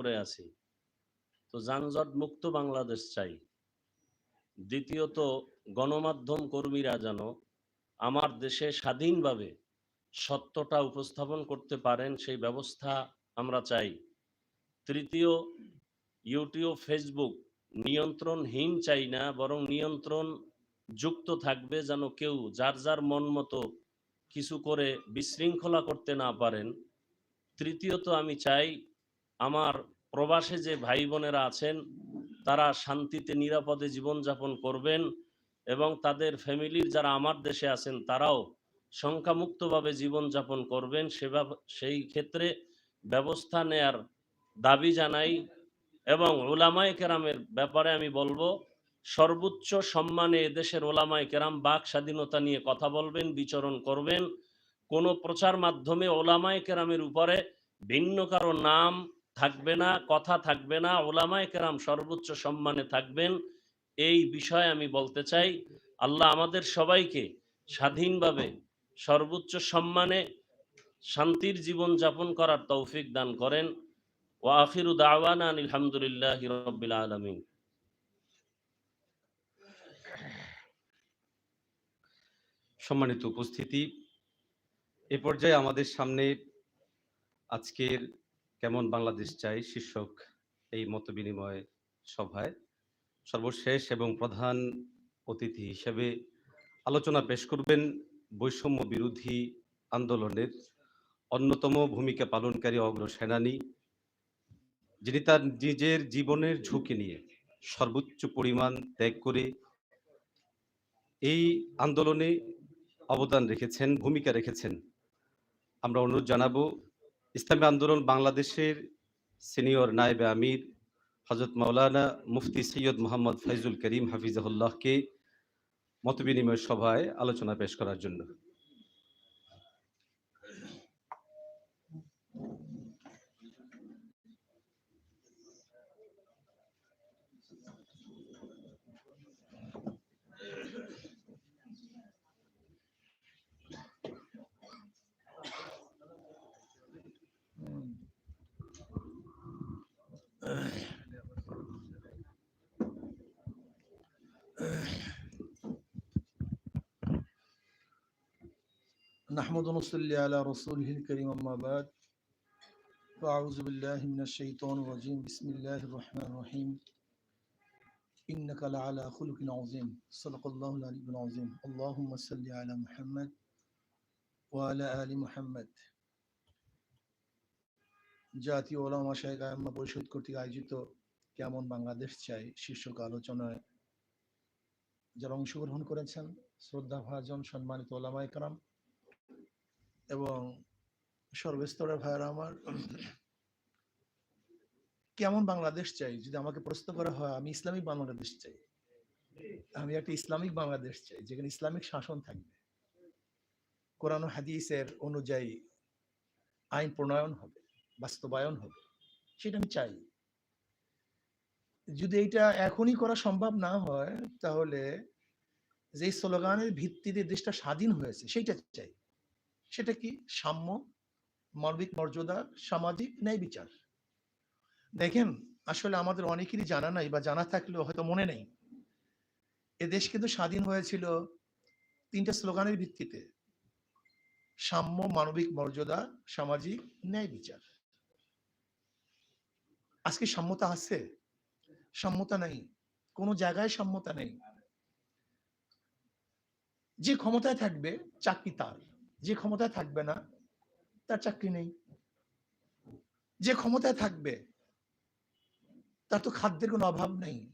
করে আছি। তো যানজট মুক্ত বাংলাদেশ চাই। দ্বিতীয়ত, গণমাধ্যম কর্মীরা যেন আমার দেশে স্বাধীনভাবে সত্যটা উপস্থাপন করতে পারেন, সেই ব্যবস্থা আমরা চাই। তৃতীয়, ইউটিউব, ফেসবুক নিয়ন্ত্রণহীন চাই না, বরং নিয়ন্ত্রণ যুক্ত থাকবে যেন কেউ যার যার মন মতো কিছু করে বিশৃঙ্খলা করতে না পারেন। তৃতীয়ত, আমি চাই আমার প্রবাসে যে ভাই বোনেরা আছেন, তারা শান্তিতে, নিরাপদে জীবনযাপন করবেন এবং তাদের ফ্যামিলির যারা আমার দেশে আছেন, তারাও সংখ্যামুক্তভাবে জীবনযাপন করবেন। সেবা সেই ক্ষেত্রে ব্যবস্থা নেয়ার দাবি জানাই এবং ওলামায় কেরামের ব্যাপারে আমি বলব, সর্বোচ্চ সম্মানে এদেশের ওলামায় কেরাম বাক স্বাধীনতা নিয়ে কথা বলবেন, বিচরণ করবেন। কোনো প্রচার মাধ্যমে ওলামায় কেরামের উপরে ভিন্ন কারও নাম থাকবে না, কথা থাকবে না, ওলামায় কেরাম সর্বোচ্চ সম্মানে থাকবেন। এই বিষয়ে আমি বলতে চাই, আল্লাহ আমাদের সবাইকে স্বাধীনভাবে সর্বোচ্চ সম্মানে শান্তির জীবন যাপন করার তৌফিক দান করেন। ও আখিরু দাওয়ানা আলহামদুলিল্লাহ রবিল আলমিন। সম্মানিত উপস্থিতি, এ পর্যায়ে আমাদের সামনে আজকের কেমন বাংলাদেশ চাই শীর্ষক এই মত বিনিময় সভায়? সর্বশেষ এবং প্রধান অতিথি হিসেবে আলোচনা পেশ করবেন বৈষম্য বিরোধী আন্দোলনের অন্যতম ভূমিকা পালনকারী অগ্রসেনানী যিনি তার নিজের জীবনের ঝুঁকি নিয়ে সর্বোচ্চ পরিমাণ ত্যাগ করে এই আন্দোলনে অবদান রেখেছেন, ভূমিকা রেখেছেন। আমরা অনুরোধ জানাব ইসলামী আন্দোলন বাংলাদেশের সিনিয়র নায়েবে আমির হজরত মৌলানা মুফতি সৈয়দ মোহাম্মদ ফাইজুল করিম হাফিজাহুল্লাহকে মতবিনিময় সভায় আলোচনা পেশ করার জন্য। نحمد ونصلي على رسوله الكريم أما بعد فأعوذ بالله من الشيطان الرجيم بسم الله الرحمن الرحيم إنك لعلى خلق عظيم صدق الله العلي العظيم اللهم صل على محمد وعلى آل محمد জাতীয় ওলামা শাহেক আয়াম্মা পরিষদ কর্তৃক আয়োজিত কেমন বাংলাদেশ চাই শীর্ষক আলোচনায় যারা অংশগ্রহণ করেছেন শ্রদ্ধা ভাজন সম্মানিত ওলামা একরাম এবং সর্বস্তরের ভাইয়েরা আমার, কেমন বাংলাদেশ চাই? যদি আমাকে প্রশ্ন করা হয়, আমি ইসলামিক বাংলাদেশ চাই। আমি একটা ইসলামিক বাংলাদেশ চাই, যেখানে ইসলামিক শাসন থাকবে। কোরআন হাদিসের অনুযায়ী আইন প্রণয়ন হবে, বাস্তবায়ন হবে, সেটা আমি চাই। যদি এটা এখনই করা সম্ভব না হয়, তাহলে যে স্লোগানের ভিত্তিতে দেশটা স্বাধীন হয়েছে, সেইটা চাই। সেটা কি সাম্য মানবিক মর্যাদা, সামাজিক, ন্যায় বিচার? দেখেন, আসলে আমাদের অনেকেরই জানা নাই বা জানা থাকলেও হয়তো মনে নেই। এ দেশ কিন্তু স্বাধীন হয়েছিল তিনটা স্লোগানের ভিত্তিতে। সাম্য, মানবিক মর্যাদা, সামাজিক, ন্যায় বিচার। আজকে সাম্যতা আছে? সাম্যতা নেই। কোনো জায়গায় সাম্যতা নেই। যে ক্ষমতায় থাকবে, চাকরি তার। যে ক্ষমতায় থাকবে না, তার চাকরি নেই। যে ক্ষমতায় থাকবে, তার তো খাদ্যের কোনো অভাব নেই।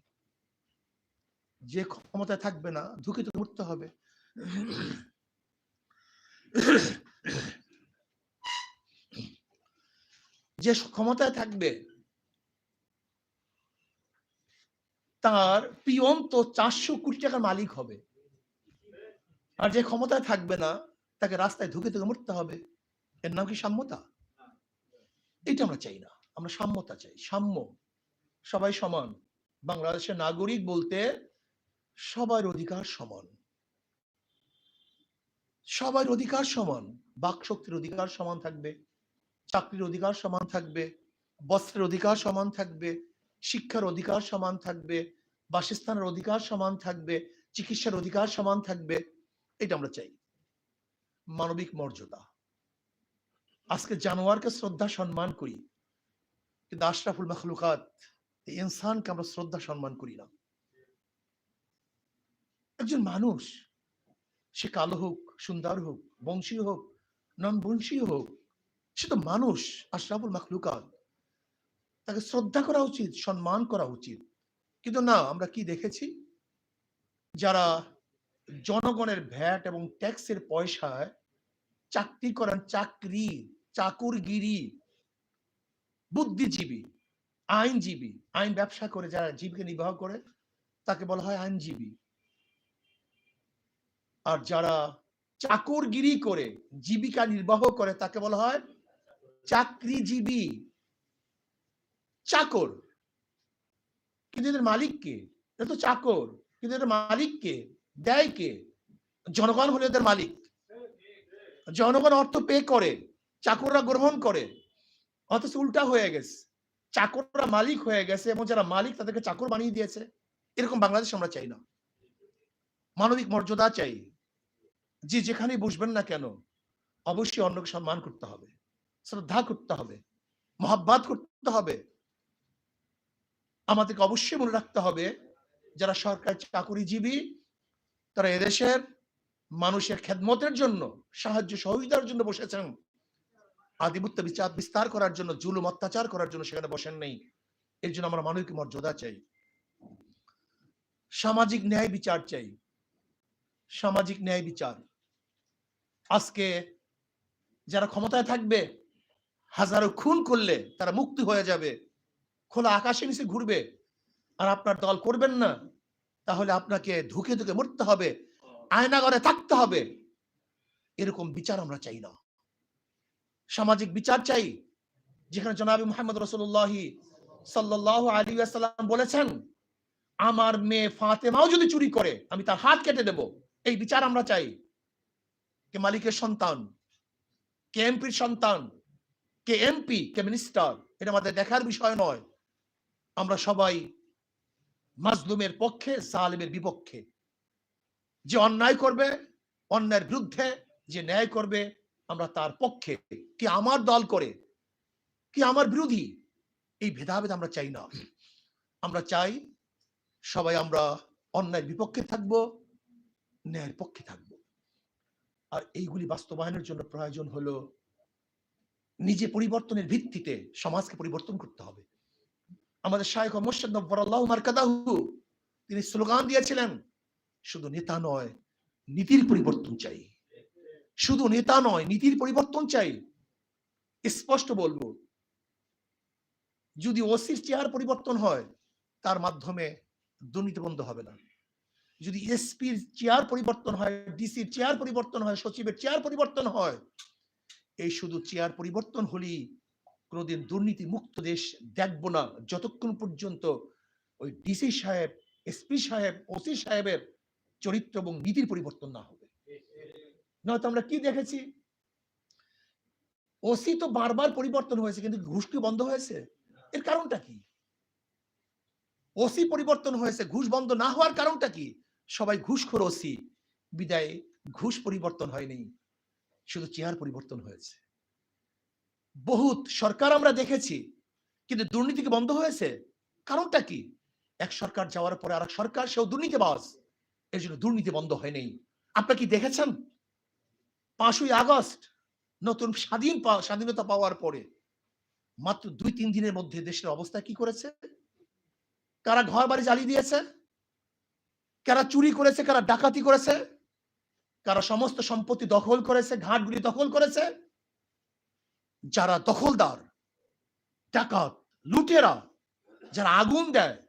যে ক্ষমতায় থাকবে না ধুকিত মরতে হবে। যে ক্ষমতায় থাকবে, তার পিয়ন তো চারশো কোটি টাকার মালিক হবে। আর যে ক্ষমতায় থাকবে না তাকে রাস্তায় ধুকে ধুকে মরতে হবে। এর নাম কি সাম্যতা? এটা আমরা চাই না। আমরা সাম্যতা চাই। সাম্য। সবাই সমান। বাংলাদেশের নাগরিক বলতে সবার অধিকার সমান। সবার অধিকার সমান। বাক শক্তির অধিকার সমান থাকবে। চাকরির অধিকার সমান থাকবে। বস্ত্রের অধিকার সমান থাকবে। শিক্ষার অধিকার সমান থাকবে। বাসস্থানের অধিকার সমান থাকবে। চিকিৎসার অধিকার সমান থাকবে। এটা আমরা চাই। মানবিক মর্যাদা। আজকে জানোয়ারকে শ্রদ্ধা সম্মান করি, কিন্তু আশরাফুল মখলুকাত ইনসানকে আমরা শ্রদ্ধা সম্মান করি না। একজন মানুষ, সে কালো হোক, সুন্দর হোক বংশীয় হোক নন বংশীয় হোক, সে তো মানুষ, আশরাফুল মখলুকাত। তাকে শ্রদ্ধা করা উচিত, সম্মান করা উচিত। কিন্তু না, আমরা কি দেখেছি? যারা জনগণের ভ্যাট এবং ট্যাক্সের পয়সায় চাকরি করেন চাকরি, চাকুরগিরি, বুদ্ধিজীবী, আইনজীবী, আইন ব্যবসা করে যারা জীবিকা নির্বাহ করে, তাকে বলা হয় আইনজীবী। আর যারা চাকরগিরি করে, জীবিকা নির্বাহ করে, তাকে বলা হয় চাকরিজীবী। চাকর। কিন্তু এদের মালিক কে এটা তো চাকর। কিন্তু এদের মালিক কে দেয় কে? জনগণ হলো এদের মালিক। জনগণ অর্থ পে করে, চাকররা গ্রহণ করে। অথচ উল্টা হয়ে গেছে। চাকররা মালিক হয়ে গেছে এবং যারা মালিক তাদেরকে চাকর বানিয়ে দিয়েছে। এরকম বাংলাদেশ আমরা চাই না। মানবিক মর্যাদা চাই। যে যেখানে বসবেন না কেন, অবশ্যই অন্যকে সম্মান করতে হবে, শ্রদ্ধা করতে হবে, মহাব্বাত করতে হবে। আমাদেরকে অবশ্যই মনে রাখতে হবে, যারা সরকার চাকরিজীবী তারা এদেশের মানুষের খেদমতের জন্য, সাহায্য সহযোগিতার জন্য বসেছেন। আধিপত্য বিচার, বিস্তার করার জন্য, জুলুম, অত্যাচার করার জন্য সেখানে বসেন নেই। এর জন্য আমরা মানবিক মর্যাদা চাই। সামাজিক ন্যায় বিচার চাই। সামাজিক ন্যায় বিচার। আজকে যারা ক্ষমতায় থাকবে, হাজারো খুন করলে তারা মুক্তি হয়ে যাবে। খোলা আকাশে নিচে ঘুরবে। আর আপনার দল করবেন না। তাহলে আপনাকে ধুকে ধুকে মরতে হবে আয়নাগরে থাকতে হবে। এরকম বিচার আমরা চাই না। সামাজিক বিচার চাই, যেখানে জনাবি মোহাম্মদ রসুল্লাহ সাল্লাহ আলী আসাল্লাম বলেছেন, আমার মেয়ে ফাতেমাও যদি চুরি করে, আমি তার হাত কেটে দেব। এই বিচার আমরা চাই। কে মালিকের সন্তান, কে এমপির সন্তান, কে এমপি, কে মিনিস্টার, এটা আমাদের দেখার বিষয় নয়। আমরা সবাই মাজলুমের পক্ষে জালেমের বিপক্ষে। যে অন্যায় করবে, অন্যায়ের বিরুদ্ধে যে ন্যায় করবে, আমরা তার পক্ষে। কি আমার দল করে, কি আমার বিরোধী, এই ভেদাভেদ আমরা চাই না। আমরা চাই সবাই আমরা অন্যায়ের বিপক্ষে থাকব, ন্যায়ের পক্ষে থাকব। আর এইগুলি বাস্তবায়নের জন্য প্রয়োজন হলো নিজে পরিবর্তনের ভিত্তিতে সমাজকে পরিবর্তন করতে হবে। আমাদের শায়খ মোর্শেদ নব্বরাল্লাহ মার্কাদাহু, তিনি স্লোগান দিয়েছিলেন, শুধু নেতা নয়, নীতির পরিবর্তন চাই। শুধু নেতা নয়, নীতির পরিবর্তন চাই। স্পষ্ট বলব, যদি ওসির চেয়ার পরিবর্তন হয়, তার মাধ্যমে দুর্নীতি বন্ধ হবে না। যদি এসপির চেয়ার পরিবর্তন হয়, ডিসির চেয়ার পরিবর্তন হয়, সচিবের চেয়ার পরিবর্তন হয়, এই শুধু চেয়ার পরিবর্তন হলেই কোনোদিন দুর্নীতি মুক্ত দেশ দেখব না। যতক্ষণ পর্যন্ত ওই ডিসি সাহেব এসপি সাহেব ওসি সাহেবের চরিত্র এবং নীতির পরিবর্তন না হবে। নয়তো আমরা কি দেখেছি? ওসি তো বারবার পরিবর্তন হয়েছে, কিন্তু ঘুষ কি বন্ধ হয়েছে? এর কারণটা কি? ওসি পরিবর্তন হয়েছে, ঘুষ বন্ধ না হওয়ার কারণটা কি? সবাই ঘুষখোর ওসি বিদায়, ঘুষ পরিবর্তন হয়নি, শুধু চেয়ার পরিবর্তন হয়েছে। বহুত সরকার আমরা দেখেছি, কিন্তু দুর্নীতি কি বন্ধ হয়েছে? কারণটা কি? এক সরকার যাওয়ার পরে আর সরকার, সেও দুর্নীতি দুর্নীতিবাজ এর জন্য দুর্নীতি বন্ধ হয় হয়নি আপনারা কি দেখেছেন? পাঁচই আগস্ট, নতুন স্বাধীন স্বাধীনতা পাওয়ার পরে মাত্র দুই, তিন দিনের মধ্যে দেশের অবস্থা কি করেছে? কারা ঘর বাড়ি জ্বালিয়ে দিয়েছে? কারা চুরি করেছে? কারা ডাকাতি করেছে? কারা সমস্ত সম্পত্তি দখল করেছে? ঘাটগুলি দখল করেছে? যারা দখলদার, ডাকাত, লুটেরা, যারা আগুন দেয়,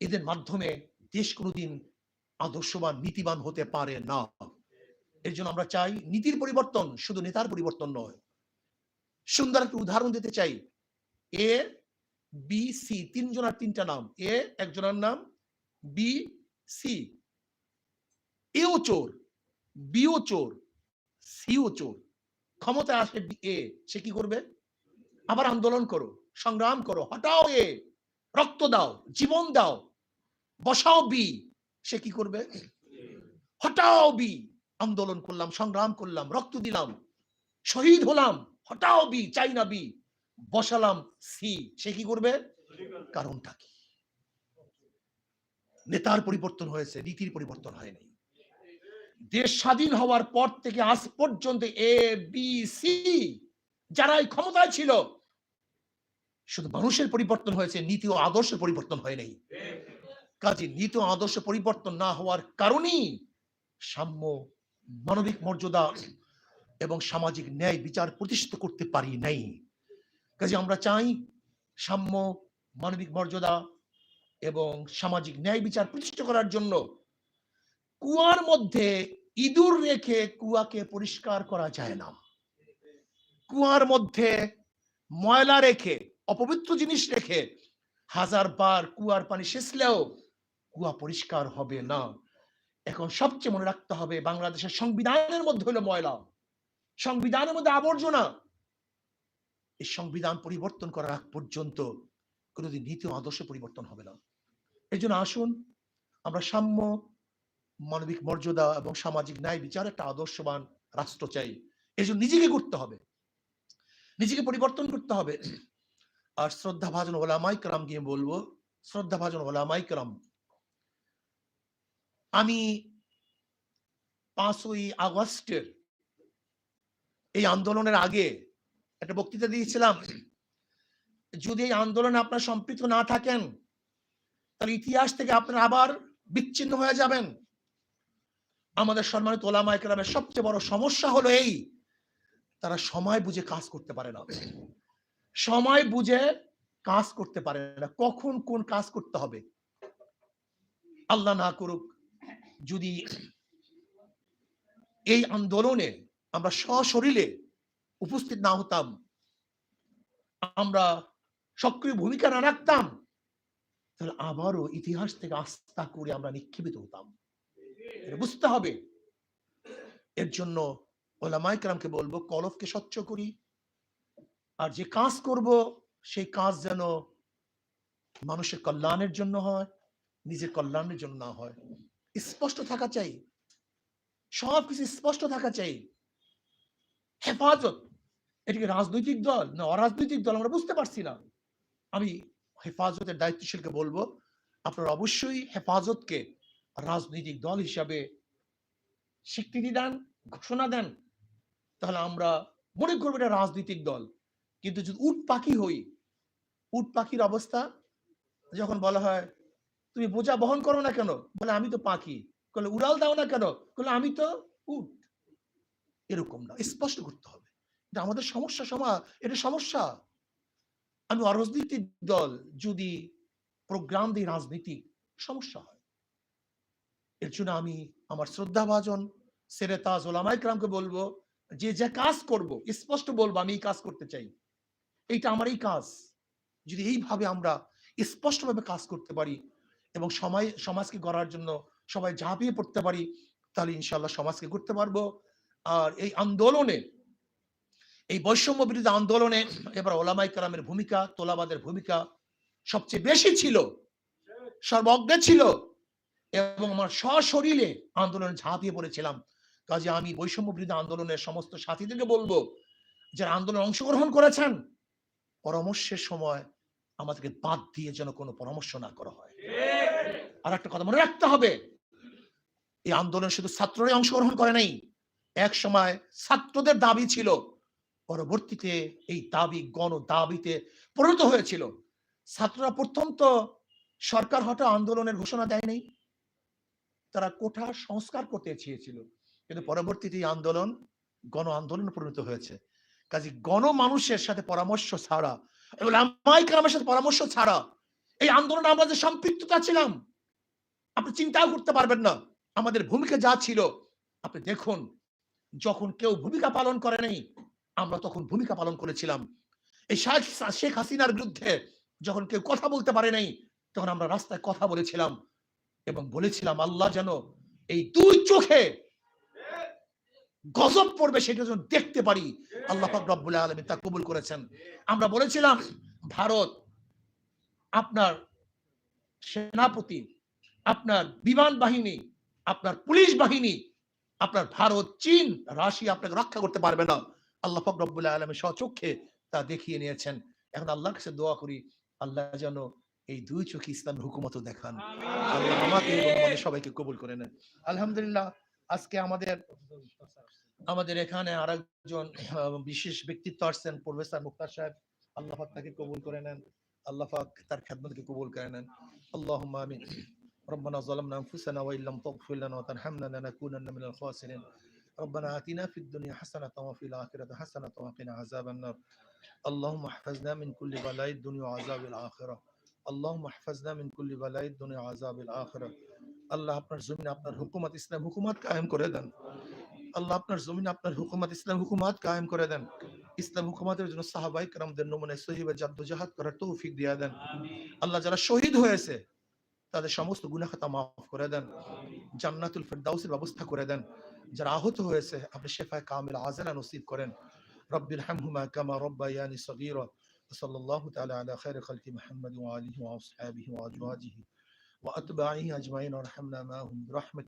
এদের মাধ্যমে দেশ কোনোদিন আদর্শবান, নীতিবান হতে পারে না। এর জন্য আমরা চাই নীতির পরিবর্তন, শুধু নেতার পরিবর্তন নয়। সুন্দর একটা উদাহরণ দিতে চাই। এ, বি, সি, তিনজনের তিনটা নাম। এ, একজনের নাম। B, C. এও চোর, বিও চোর, সিও চোর। ক্ষমতায় আসে এ, সে কি করবে? আবার আন্দোলন করো, সংগ্রাম করো, হটাও এ, রক্ত দাও, জীবন দাও, বসাও বি। সে কি করবে? হটাও বি। আন্দোলন করলাম, সংগ্রাম করলাম, রক্ত দিলাম, শহীদ হলাম, হটাও বি, চাই না বি, বসালাম সি। সে কি করবে? কারণটা কি? নেতার পরিবর্তন হয়েছে, নীতির পরিবর্তন হয়নি দেশ স্বাধীন হওয়ার পর থেকে আজ পর্যন্ত এ বি সি যারা এই ক্ষমতায় ছিল, শুধু মানুষের পরিবর্তন হয়েছে, নীতি ও আদর্শের পরিবর্তন হয় নাই। কাজে নীতি ও আদর্শ পরিবর্তন না হওয়ার কারণেই সাম্য, মানবিক মর্যাদা এবং সামাজিক ন্যায় বিচার প্রতিষ্ঠিত করতে পারি নাই। কাজে আমরা চাই সাম্য, মানবিক মর্যাদা এবং সামাজিক ন্যায় বিচার প্রতিষ্ঠা করার জন্য কুয়ার মধ্যে ইঁদুর রেখে কুয়াকে পরিষ্কার করা যায় না। কুয়ার মধ্যে ময়লা রেখে, অপবিত্র জিনিস রেখে হাজার বার কুয়ার পানি শেষলেও কুয়া পরিষ্কার হবে না। এখন সবচেয়ে মনে রাখতে হবে, বাংলাদেশের সংবিধানের মধ্যে হলো ময়লা। সংবিধানের মধ্যে আবর্জনা। এই সংবিধান পরিবর্তন করার আগ পর্যন্ত কোনোদিন নীতি আদর্শ পরিবর্তন হবে না। এই জন্য আসুন, আমরা সাম্য মানবিক মর্যাদা এবং সামাজিক ন্যায় বিচার একটা আদর্শবান রাষ্ট্র চাই। এই জন্য নিজেকে করতে হবে। নিজেকে পরিবর্তন করতে হবে। আর শ্রদ্ধা ভাজন ওলামাই কালাম গিয়ে বলব শ্রদ্ধা ভাজন ওলামাই কালাম আমি পাঁচই আগস্টের এই আন্দোলনের আগে একটা বক্তৃতা দিয়েছিলাম, যদি এই আন্দোলনে আপনার সম্পৃক্ত না থাকেন, তাহলে ইতিহাস থেকে আপনারা আবার বিচ্ছিন্ন হয়ে যাবেন। আমাদের সম্মানিত ওলামা একরামের সবচেয়ে বড় সমস্যা হলো এই, তারা সময় বুঝে কাজ করতে পারে না। সময় বুঝে কাজ করতে পারে না। কখন কোন কাজ করতে হবে? আল্লাহ না করুক, যদি এই আন্দোলনে আমরা সশরীরে উপস্থিত না হতাম, আমরা সক্রিয় ভূমিকা না রাখতাম, তাহলে আবারও ইতিহাস থেকে আস্থা করে আমরা নিক্ষেপিত হতাম। বুঝতে হবে। এর জন্য ওলামাইকরামকে বলব, কলফকে স্বচ্ছ করি। আর যে কাজ করব, সেই কাজ যেন মানুষের কল্যাণের জন্য হয়, নিজের কল্যাণের জন্য না হয়। স্পষ্ট থাকা চাই। সব কিছু স্পষ্ট থাকা চাই। হেফাজত। এটিকে রাজনৈতিক দল না অরাজনৈতিক দল আমরা বুঝতে পারছি না। আমি হেফাজতের দায়িত্বশীলকে বলব, আপনারা অবশ্যই হেফাজতকে রাজনৈতিক দল হিসাবে স্বীকৃতি দেন, ঘোষণা দেন, তাহলে আমরা মনে করব এটা রাজনৈতিক দল। কিন্তু যদি উট পাখি হই, উট পাখির অবস্থা, যখন বলা হয়, তুমি বোঝা বহন করো না কেন? বলে, আমি তো পাখি। বলে উড়াল দাও না কেন? বলে আমি তো উট। এরকম না, স্পষ্ট করতে হবে। আমাদের সমস্যা সমা এটা সমস্যা। আমি অরাজনৈতিক দল যদি প্রোগ্রাম দিই রাজনীতি সমস্যা হয়। এর জন্য আমি আমার শ্রদ্ধাভাজন সেরেতাজ ওলামাইকরামকে বলব, যে যে কাজ করব, স্পষ্ট বলব, আমি এই কাজ করতে চাই। এইটা আমার এই কাজ। যদি এইভাবে আমরা স্পষ্টভাবে কাজ করতে পারি এবং সময়, সমাজকে গড়ার জন্য সবাই ঝাঁপিয়ে পড়তে পারি, তাহলে ইনশাল্লাহ সমাজকে করতে পারব। আর এই আন্দোলনে, এই বৈষম্য বিরোধী আন্দোলনে এবার ওলামাই কালামের ভূমিকা, তোলাবাদের ভূমিকা সবচেয়ে বেশি ছিল সর্বজ্ঞ ছিল। এবং আমার সশরীরে আন্দোলনে ঝাঁপিয়ে পড়েছিলাম। কাজে আমি বৈষম্য বিরোধী আন্দোলনের সমস্ত সাথীদেরকে বলব, যারা আন্দোলনে অংশগ্রহণ করেছেন, পরামর্শের সময় আমাদেরকে বাদ দিয়ে যেন কোনো পরামর্শ না করা হয়। আর একটা কথা মনে রাখতে হবে, এই আন্দোলন শুধু ছাত্ররাই অংশগ্রহণ করে নাই, এক সময় ছাত্রদের দাবি ছিল, পরবর্তীতে এই দাবি, গণ দাবিতে পরিণত হয়েছিল। ছাত্ররা প্রথম তো সরকার হঠাৎ আন্দোলনের ঘোষণা দেয়নি তারা কোঠা সংস্কার করতে চেয়েছিল। কিন্তু পরবর্তীতে আন্দোলন, গণ আন্দোলনে পরিণত হয়েছে। কাজে গণ মানুষের সাথে পরামর্শ ছাড়া আমার সাথে পরামর্শ ছাড়া এই আন্দোলনে আমরা যে সম্পৃক্ততা ছিলাম, আপনি চিন্তাও করতে পারবেন না। আমাদের ভূমিকা যা ছিল, আপনি দেখুন, যখন কেউ ভূমিকা পালন করে নাই, আমরা তখন ভূমিকা পালন করেছিলাম। এই শেখ হাসিনার বিরুদ্ধে যখন কেউ কথা বলতে পারে নাই, তখন আমরা রাস্তায় কথা বলেছিলাম। এবং বলেছিলাম, আল্লাহ যেন এই দুই চোখে গজব পড়বে সেটা যেন দেখতে পারি। আল্লাহ রব্বুল আলমী তা কবুল করেছেন। আমরা বলেছিলাম, ভারত আপনার সেনাপতি, আপনার বিমান বাহিনী, আপনার পুলিশ বাহিনী, আপনার ভারত, চীন, রাশিয়া আপনাকে রক্ষা করতে পারবে না। আল্লাহ পাক রব্বুল আলমী স্বচক্ষে তা দেখিয়ে নিয়েছেন। এখন আল্লাহর কাছে দোয়া করি, আল্লাহ যেন এই দুই চোখে ইসলামের হুকুমত দেখান আল্লাহ আমাকে এবং আমাদের সবাইকে কবুল করে নেন আলহামদুলিল্লাহ আজকে আমাদের আমাদের এখানে আরেকজন আহ, বিশেষ ব্যক্তিত্ব আসছেন প্রফেসর মুক্তার সাহেব আল্লাহ পাক তাকে কবুল করে নেন আল্লাহ পাক তার খেদমতকে কবুল করে নেন اللهم آمين ربنا ظلمنا أنفسنا وإن لم تغفر لنا وترحمنا لنكونن من الخاسرين ربنا آتنا في الدنيا حسنة وفي الآخرة حسنة وقنا عذاب النار اللهم احفظنا من كل بلاء الدنيا وعذاب الآخرة আল্লাহ মাহফাজনা মিন কুল্লি বালাই দুনিয়া আল্লাহ আপনার আপনার হুকুমত, ইসলাম হুকুমত করে দেন। আল্লাহ আপনার আপনার হুকুমত, ইসলাম হুকুমত করে দেন। ইসলাম জন্য সাহাবাই کرامদের সহিবে করার তৌফিক দেন। আল্লাহ যারা শহীদ হয়েছে, তাদের সমস্ত গুনাখাতা মাফ করে দেন। জান্নাতুল ফেরদাউসের ব্যবস্থা করে দেন। যারা আহত হয়েছে, আপনি শেফায় কামিল আজেলা নসিব করেন। রব্বিল কামা রব্বায়ানি সগীরা। وصلى الله تعالى على خير خلق محمد وآله وأصحابه وأزواجه وأتباعه أجمعين وارحمنا معهم برحمتك